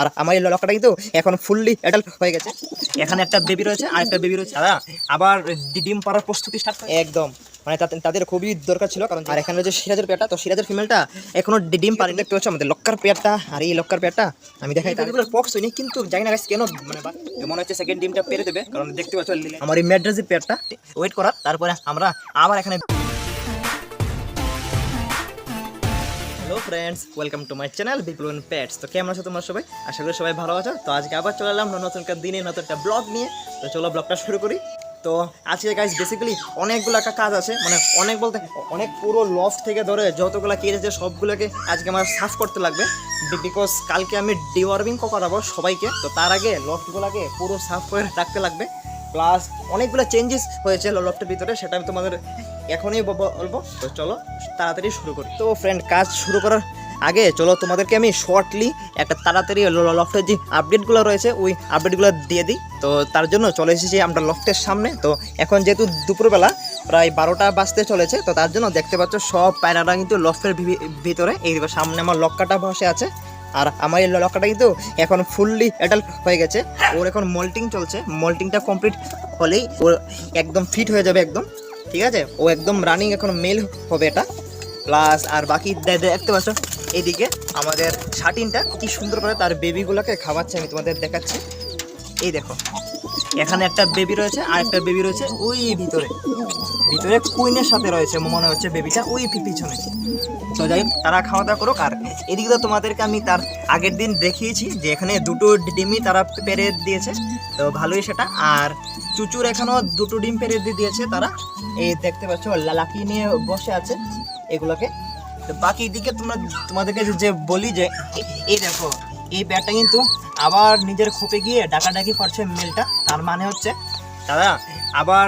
আর আমার এই লকটা কিন্তু এখন ফুললি অ্যাডাল্ট হয়ে গেছে। এখানে একটা বেবি রয়েছে আর একটা বেবি রয়েছে দাদা। আবার ডিম পাড়ার প্রস্তুতি স্টার্ট একদম। মানে তাদের খুবই দরকার ছিল কারণ আর এখানে রয়েছে সিরাজের পেয়ারটা। তো সিরাজের ফিমেলটা এখনও ডিম পারে দেখতে পাচ্ছ আমাদের লক্কার পেয়ারটা আর এই লক্কার পেয়ারটা আমি দেখাই তাদের পক্স হয়নি কিন্তু জানি না কেন মানে মনে হচ্ছে সেকেন্ড ডিমটা পেরে দেবে কারণ দেখতে পাচ্ছ আমার এই ম্যাড্রাসের পেয়ারটা ওয়েট করার তারপরে আমরা আবার এখানে friends welcome to my channel Biplaban pets তো কেমন আছো তোমরা সবাই? আশা করি সবাই ভালো আছো। তো আজকে আবার চলে এলাম নতুন দিনে নতুন একটা ব্লগ নিয়ে। তো চলো ব্লগটা শুরু করি। তো আজকে গাইজ বেসিক্যালি অনেকগুলো একটা কাজ আছে। মানে অনেক বলতে, অনেক পুরো লফট থেকে ধরে যতগুলো কেজ আছে, সবগুলোকে আজকে আমার সাফ করতে লাগবে। বিকজ কালকে আমি ডিওয়ার্মিং করাবো সবাইকে। তো তার আগে লফটগুলোকে পুরো সাফ করে রাখতে লাগবে। প্লাস অনেকগুলো চেঞ্জেস হয়েছে লফটের ভিতরে, সেটা আমি তোমাদের এখনই বলব। তো চলো, তাড়াতাড়ি শুরু করি। তো ফ্রেন্ড কাজ শুরু করার আগে চলো তোমাদেরকে আমি শর্টলি একটা তাড়াতাড়ি লফটের যে আপডেটগুলো রয়েছে, ওই আপডেটগুলো দিয়ে দিই। তো তার জন্য চলে এসেছি আমরা লফটের সামনে। তো এখন যেহেতু দুপুরবেলা, প্রায় বারোটা বাজতে চলেছে, তো তার জন্য দেখতে পাচ্ছ সব পায়রারা কিন্তু লফটের ভিতরে। এই সামনে আমার লক্কাটা বসে আছে। আর আমার এই লক্কাটা কিন্তু এখন ফুললি অ্যাডাল্ট হয়ে গেছে। ওর এখন মল্টিং চলছে। মল্টিংটা কমপ্লিট হলেই ও একদম ফিট হয়ে যাবে একদম। ঠিক আছে? ও একদম রানিং এখন মেল হবে এটা। প্লাস আর বাকি দেখতে পাচ্ছ, এদিকে আমাদের শাটিনটা কি সুন্দর করে তার বেবিগুলোকে খাওয়াচ্ছে, আমি তোমাদের দেখাচ্ছি। এই দেখো এখানে একটা বেবি রয়েছে আর একটা বেবি রয়েছে ওই ভিতরে। ভিতরে কুইনের সাথে রয়েছে, মনে হচ্ছে বেবিটা ওই পিছনে। তো যাই তারা খাওয়া দাওয়া করুক আর এদিকে তো তোমাদেরকে আমি তার আগের দিন দেখিয়েছি যে এখানে দুটো ডিমই তারা পেরে দিয়েছে। তো ভালোই সেটা। আর চুচুর এখানেও দুটো ডিম পেরে দিয়ে দিয়েছে তারা। এই দেখতে পাচ্ছ লাকি নিয়ে বসে আছে এগুলোকে। তো বাকি দিকে তোমরা তোমাদেরকে যে- বলি যে, এই দেখো এই প্যাডটা কিন্তু আবার নিজের খোপে গিয়ে ডাকাডাকি করছে মেলটা। তার মানে হচ্ছে দাদা আবার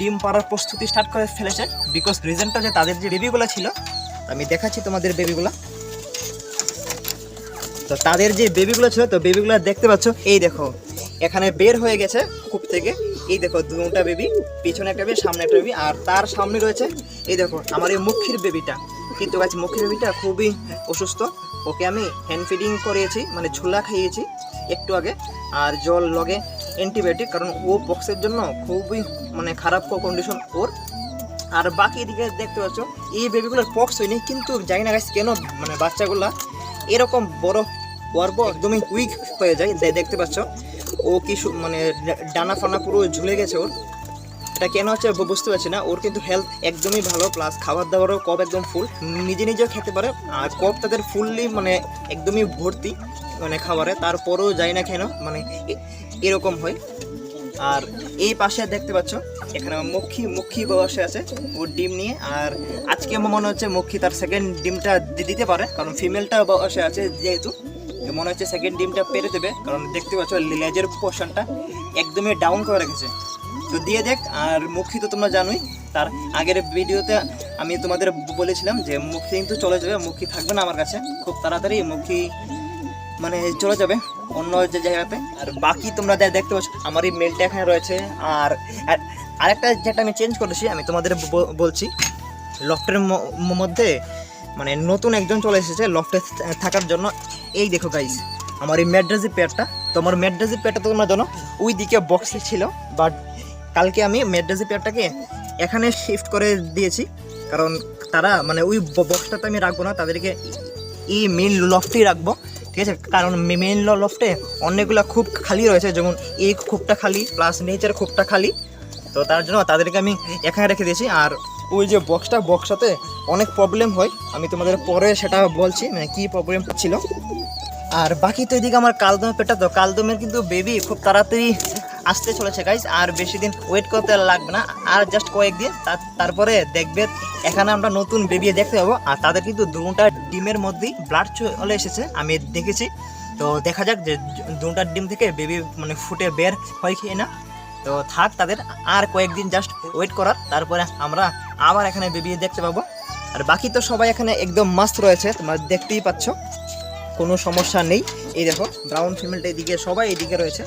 ডিম পাড়ার প্রস্তুতি স্টার্ট করে ফেলেছে। বিকজ রিজনটা যে তাদের যে বেবিগুলো ছিল আমি দেখাচ্ছি তোমাদের বেবিগুলো তো তাদের যে বেবিগুলো ছিল তো বেবিগুলো দেখতে পাচ্ছ এই দেখো এখানে বের হয়ে গেছে কূপ থেকে। এই দেখো দুটা বেবি পিছনে একটা বেবি সামনে একটা বেবি আর তার সামনে রয়েছে এই দেখো আমার এই মুখির বেবিটা কিন্তু গাছ, মুখির বেবিটা খুবই অসুস্থ। ওকে আমি হ্যান্ড ফিডিং করিয়েছি মানে ছোলা খাইয়েছি একটু আগে। আর জল লগে অ্যান্টিবায়োটিক কারণ ও বক্সের জন্য খুবই মানে খারাপ কন্ডিশন ওর। আর বাকি এদিকে দেখতে পাচ্ছ, এই বেবিগুলোর পক্স হয়নি, কিন্তু জানি না গাছ কেন মানে বাচ্চাগুলা এরকম বড় গর্ব একদমই উইক হয়ে যায়। দেখতে পাচ্ছ, ও কি মানে ডানা ফানা পুরো ঝুলে গেছে ওর। এটা কেন হচ্ছে বুঝতে পারছি না। ওর কিন্তু হেলথ একদমই ভালো প্লাস খাবার দাবারও কপ একদম ফুল নিজে নিজেও খেতে পারে, আর কপ তাদের ফুললি মানে একদমই ভর্তি মানে খাবারে। তারপরেও যাই না কেন মানে এরকম হয়। আর এই পাশে দেখতে পাচ্ছ, এখানে মক্ষী মক্ষী বসে আছে, ও ডিম নিয়ে। আর আজকে আমার মনে হচ্ছে মক্ষী তার সেকেন্ড ডিমটা দিতে পারে, কারণ ফিমেলটা বসে আছে যেহেতু। মনে হচ্ছে সেকেন্ড ডিমটা পেরে দেবে, কারণ দেখতে পাচ্ছ লেজের পোর্শনটা একদমই ডাউন করে রেখেছে। তো দিয়ে দেখ, আর মুখী তো তোমরা জানোই, তার আগের ভিডিওতে আমি তোমাদের বলেছিলাম যে মুখী কিন্তু চলে যাবে, মুখী থাকবে না আমার কাছে। খুব তাড়াতাড়ি মুখী মানে চলে যাবে অন্য যে জায়গাতে। আর বাকি তোমরা দেখতে পাচ্ছ, আমার এই মেলটা এখানে রয়েছে। আর আর আরেকটা যেটা আমি চেঞ্জ করেছি, আমি তোমাদের বলছি লফটের মধ্যে মানে নতুন একজন চলে এসেছে লফটে থাকার জন্য। এই দেখো গাইস আমার এই ম্যাড্রাজি পেয়ারটা তোমার ম্যাড্রাজি পেয়ারটা তো তোমরা জানো ওই দিকে বক্সে ছিল বাট কালকে আমি ম্যাড্রাজি পেয়ারটাকে এখানে শিফট করে দিয়েছি। কারণ তারা মানে ওই বক্সটাতে আমি রাখব না, তাদেরকে এই মেন লফটেই রাখব, ঠিক আছে? কারণ মেন লফটে অনেকগুলো খুব খালি রয়েছে, যেমন এই খুবটা খালি প্লাস নেচার খুবটা খালি। তো তার জন্য তাদেরকে আমি এখানে রেখে দিয়েছি। আর ওই যে বক্সটা বক্সটাতে অনেক প্রবলেম হয়। আমি তোমাদের পরে সেটা বলছি মানে কী প্রবলেম ছিল। আর বাকি তো এদিকে আমার কালদমের পেটা তো কালদমের কিন্তু বেবি খুব তাড়াতাড়ি আসতে চলেছে গাইজ আর বেশি দিন ওয়েট করতে লাগবে না। আর জাস্ট কয়েকদিন তারপরে দেখবে এখানে আমরা নতুন বেবি দেখতে পাবো। আর তাদের কিন্তু দুটা ডিমের মধ্যেই ব্লাড চলে এসেছে, আমি দেখেছি। তো দেখা যাক যে দুটা ডিম থেকে বেবি মানে ফুটে বের হয় কি না। তো থাক তাদের, আর কয়েকদিন জাস্ট ওয়েট করার, তারপরে আমরা আবার এখানে বেবি দেখতে পাবো। আর বাকি তো সবাই এখানে একদম মাস্ত রয়েছে, তোমরা দেখতেই পাচ্ছ। কোনো সমস্যা নেই। এই দেখো ব্রাউন ফিমেলটা এদিকে, সবাই এদিকে রয়েছে।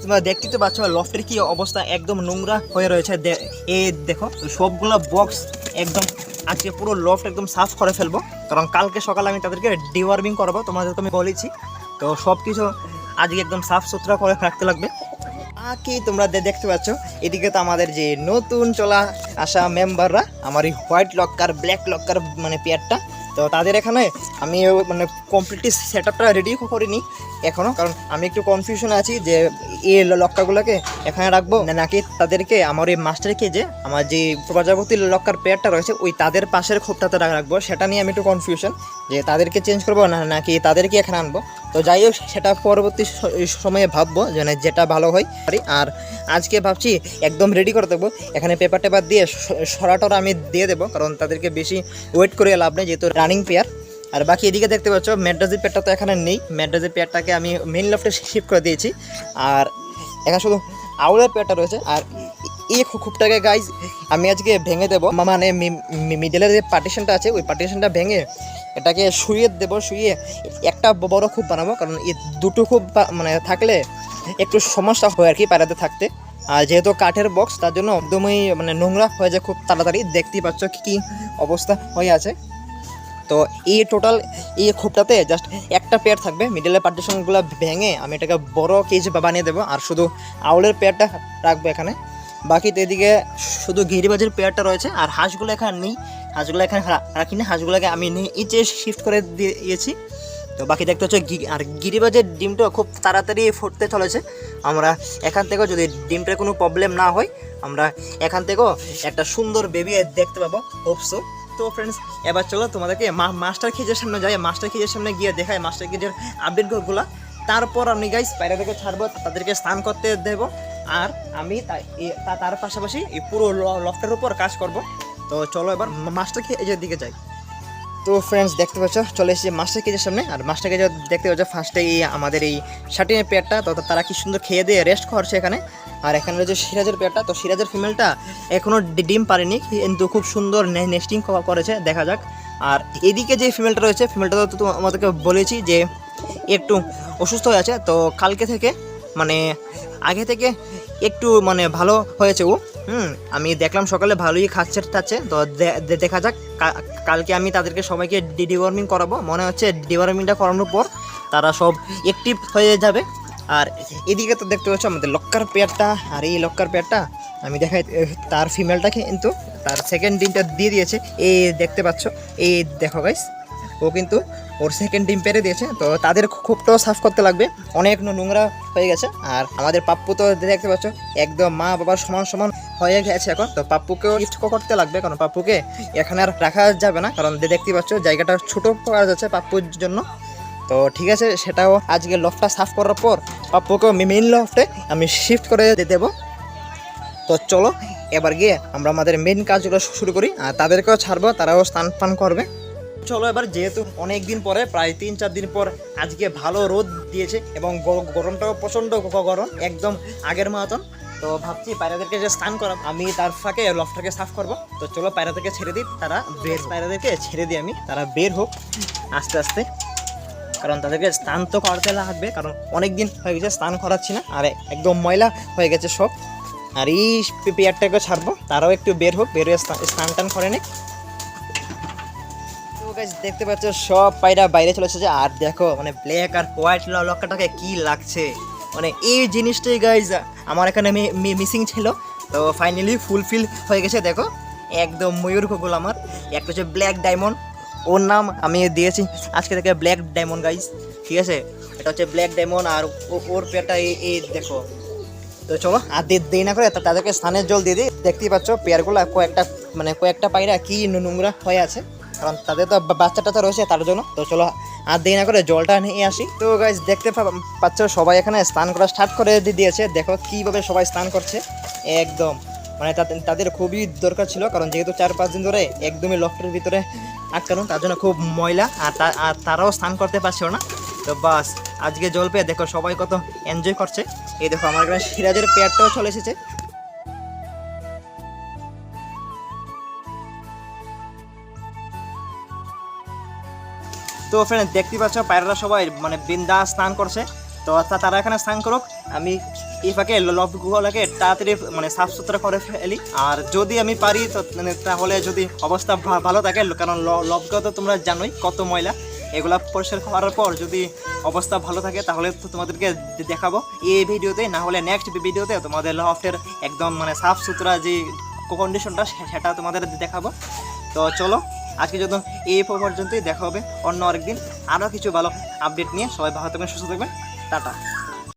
তোমরা দেখতে তো পাচ্ছ লফটের কি অবস্থা, একদম নোংরা হয়ে রয়েছে। এই দেখো সবগুলো বক্স একদম আজকে পুরো লফট একদম সাফ করে ফেলব। কারণ কালকে সকালে আমি তাদেরকে ডিওয়ার্মিং করাবো, তোমাদেরকে আমি বলেছি। তো সব কিছু আজকে একদম সাফ সুতরা করে রাখতে লাগবে। কি তোমরা দেখতে পাচ্ছ, এদিকে তো আমাদের যে নতুন চলা আসা মেম্বাররা আমার এই হোয়াইট লক্কার ব্ল্যাক লক্কার মানে পেয়ারটা তো তাদের এখানে আমি মানে কমপ্লিটলি সেট আপটা রেডি করিনি এখনও কারণ আমি একটু কনফিউশনে আছি যে এ লক্কাগুলোকে এখানে রাখব? না, নাকি তাদেরকে, আমার এই মাস্টারকে যে, আমার যে প্রজাপতির লক্কার পেয়ারটা রয়েছে, ওই তাদের পাশের খোপটাতে রাখ- রাখব? সেটা নিয়ে আমি একটু কনফিউশন যে তাদেরকে চেঞ্জ করব না, নাকি তাদেরকে এখানে আনব? তো যাই হোক, সেটা পরবর্তী সময়ে ভাববো যে না যেটা ভালো হয়। আর আজকে ভাবছি একদম রেডি করে দেবো। এখানে পেপার টেপার দিয়ে সরাটরা আমি দিয়ে দেবো, কারণ তাদেরকে বেশি ওয়েট করে লাভ নেই, যেহেতু রানিং পেয়ার আর বাকি এদিকে দেখতে পাচ্ছ ম্যাড্রাজের পেয়ারটা তো এখানে নেই। ম্যাড্রাজের পেয়ারটাকে আমি মেন লফটে শিফট করে দিয়েছি। আর এখানে শুধু আউলের পেয়ারটা রয়েছে। আর এই খুবটাকে গাইজ আমি আজকে ভেঙে দেবো। মানে মিডলের যে পার্টিশনটা আছে, ওই পার্টিশনটা ভেঙে এটাকে শুয়ে দেবো, শুয়ে একটা বড় খুব বানাবো, কারণ এই দুটো খুব মানে থাকলে একটু সমস্যা হয় আর কি পায়রাতে থাকতে। আর যেহেতু কাঠের বক্স তার জন্য একদমই মানে নোংরা হয়ে যায় খুব তাড়াতাড়ি। দেখতেই পাচ্ছ কি অবস্থা হয়ে আছে। তো এই টোটাল এই খোপটাতে জাস্ট একটা পেয়ার থাকবে মিডলের পার্টিশনগুলো ভেঙে আমি এটাকে বড় কেজ বানিয়ে দেবো। আর শুধু আউলের পেয়ারটা রাখব এখানে। বাকি এদিকে শুধু গিরিবাজের পেয়ারটা রয়েছে, আর হাঁসগুলো এখানে নেই। হাঁসগুলো এখানে রাখি না হাঁসগুলোকে আমি নিচে শিফট করে দিয়েছি। তো বাকি দেখতে হচ্ছে আর গিরিবাজের ডিমটা খুব তাড়াতাড়ি ফুটতে চলেছে। আমরা এখান থেকেও যদি ডিমটার কোনো প্রবলেম না হয়, আমরা এখান থেকেও একটা সুন্দর বেবি দেখতে পাবো হোপসো তো ফ্রেন্ডস এবার চলো তোমাদেরকে মাস্টার খিজের সামনে যাই। মাস্টার খিজের সামনে গিয়ে দেখাই মাস্টার খিজের আপডেটগুলো তারপর আমি গাইস বাইরে ছাড়বো, তাদেরকে স্নান করতে দেবো। আর আমি তার পাশাপাশি এই পুরো লফটের উপর কাজ করব। তো চলো এবার মাস্টার কেজের দিকে যাই। তো ফ্রেন্ডস দেখতে পাচ্ছ, চলে এসেছি মাস্টার কেজের সামনে। আর মাস্টার কেজে দেখতে পাচ্ছ ফার্স্টে এই আমাদের এই শার্টিনের পেয়ারটা। তো তারা কি সুন্দর খেয়ে দিয়ে রেস্ট করছে এখানে। আর এখানে রয়েছে সিরাজের পেয়ারটা। তো সিরাজের ফিমেলটা এখনও ডিম পারেনি কিন্তু খুব সুন্দর নেস্টিং করেছে, দেখা যাক। আর এদিকে যে ফিমেলটা রয়েছে ফিমেলটা তো আমাদেরকে বলেছি যে একটু অসুস্থ হয়ে আছে। তো কালকে থেকে মানে আগে থেকে একটু মানে ভালো হয়েছে ও। হুম, আমি দেখলাম সকালে ভালোই খাচ্ছে টাচ্ছে। তো দেখা যাক কালকে আমি তাদেরকে সবাইকে ডিওয়ার্মিং করাবো। মনে হচ্ছে ডিওয়ার্মিংটা করানোর পর তারা সব অ্যাক্টিভ হয়ে যাবে। আর এদিকে তো দেখতে পাচ্ছ আমাদের লক্কার পেয়ারটা। আর এই লক্কার পেয়ারটা আমি দেখাই তার ফিমেলটাকে কিন্তু তার সেকেন্ড ডিমটা দিয়ে দিয়েছে। এই দেখতে পাচ্ছ, এই দেখো গাইস ও কিন্তু ওর সেকেন্ড ডিম পেরে দিয়েছে, তো তাদের খুবটাও সাফ করতে লাগবে। অনেক নোংরা হয়ে গেছে, আর আমাদের পাপ্পু তো দেখতে পাচ্ছ, একদম মা বাবার সমান সমান হয়ে গেছে এখন। তো পাপ্পুকেও লিফট করতে লাগবে, কারণ পাপ্পুকে এখানে আর রাখা যাবে না, কারণ দেখতে পাচ্ছ, জায়গাটা ছোট করা যাচ্ছে পাপ্পুর জন্য। তো ঠিক আছে, সেটাও আজকে লফটা সাফ করার পর পাপ্পুকে মেইন লফটে আমি শিফট করে দেবো। তো চলো, এবার গিয়ে আমরা আমাদের মেন কাজগুলো শুরু করি, আর তাদেরকেও ছাড়বো, তারাও স্নান পান করবে। চলো এবার, যেহেতু অনেক দিন পরে, প্রায় তিন চার দিন পর আজকে ভালো রোদ দিয়েছে এবং গর- গরমটাও প্রচণ্ড গরম, একদম আগের মতন। তো ভাবছি পায়রাদেরকে যে স্নান করাম আমি তার ফাঁকে লফটাকে সাফ করব। তো চলো পায়রাদেরকে ছেড়ে দিই, তারা বের পায়রাদেরকে ছেড়ে দিই আমি, তারা বের হোক আস্তে আস্তে। কারণ তাদেরকে স্নান তো করতে লাগবে, কারণ অনেক দিন হয়ে গেছে স্নান করাচ্ছি না, আর একদম ময়লা হয়ে গেছে সব। আর এই পেয়ারটাকে ছাড়বো, তারাও একটু বের হোক, বের হয়ে স্না- স্নান টান করে নিক। দেখতে পাচ্ছ, সব পায়রা বাইরে চলে এসেছে। আর দেখো মানে ব্ল্যাক আর হোয়াইট লক্কাটাকে কি লাগছে। মানে এই জিনিসটাই গাইজ আমার এখানে মিসিং ছিল। তো ফাইনালি ফুলফিল হয়ে গেছে, দেখো। একদম ময়ূর খোকল আমার। একটা হচ্ছে ব্ল্যাক ডায়মন্ড ওর নাম আমি দিয়েছি আজকে থেকে ব্ল্যাক ডায়মন্ড গাইজ ঠিক আছে? এটা হচ্ছে ব্ল্যাক ডায়মন্ড আর ওর পেয়ারটা এই দেখো। তো চলো, আর দে- দেরি না করে তাদেরকে স্নানের জল দিয়ে দিই। দেখতেই পাচ্ছ, পেয়ারগুলো কয়েকটা মানে কয়েকটা পায়রা কি নোংরা হয়ে আছে। কারণ তাদের তো বাচ্চা টাচ্চা রয়েছে তার জন্য। তো চলো, আর দেরি না করে জলটা নিয়ে আসি। তো গাইজ দেখতে পাচ্ছ সবাই এখানে স্নান করা স্টার্ট করে দিয়েছে। দেখো কীভাবে সবাই স্নান করছে। একদম। মানে তাদের- খুবই দরকার ছিল, কারণ যেহেতু চার পাঁচ দিন ধরে একদমই লফটের ভিতরে আটকানো তার জন্য খুব ময়লা, আর আর তারাও স্নান করতে পারছিল না। তো বাস, আজকে জল পেয়ে দেখো সবাই কত এনজয় করছে। এই দেখো, আমার এখানে সিরাজের পেয়ারটাও চলে এসেছে। তো ফ্রেন্ড দেখতে পাচ্ছ, পায়রারা সবাই মানে বৃন্দা স্নান করছে। তো তারা এখানে স্নান করুক। আমি এই ফাঁকে লবগুলোকে তাড়াতাড়ি মানে সাফ সুতরা করে ফেলি। আর যদি আমি পারি, তো মানে তাহলে যদি অবস্থা ভালো থাকে, কারণ লবগুলো তো তোমরা জানোই কত ময়লা। এগুলা পরিষ্কার করার পর যদি অবস্থা ভালো থাকে, তাহলে তো তোমাদেরকে দেখাবো। এই ভিডিওতে, না হলে নেক্সট ভিডিওতে তোমাদের লফটের একদম মানে সাফ সুতরা যে কন্ডিশনটা সেটা তোমাদের দেখাবো। তো চলো আজকে যত এই পর্যন্তই, দেখা হবে অন্য আরেকদিন আরও কিছু ভালো আপডেট নিয়ে। সবাই ভালো থাকবেন, সুস্থ থাকবেন। টাটা।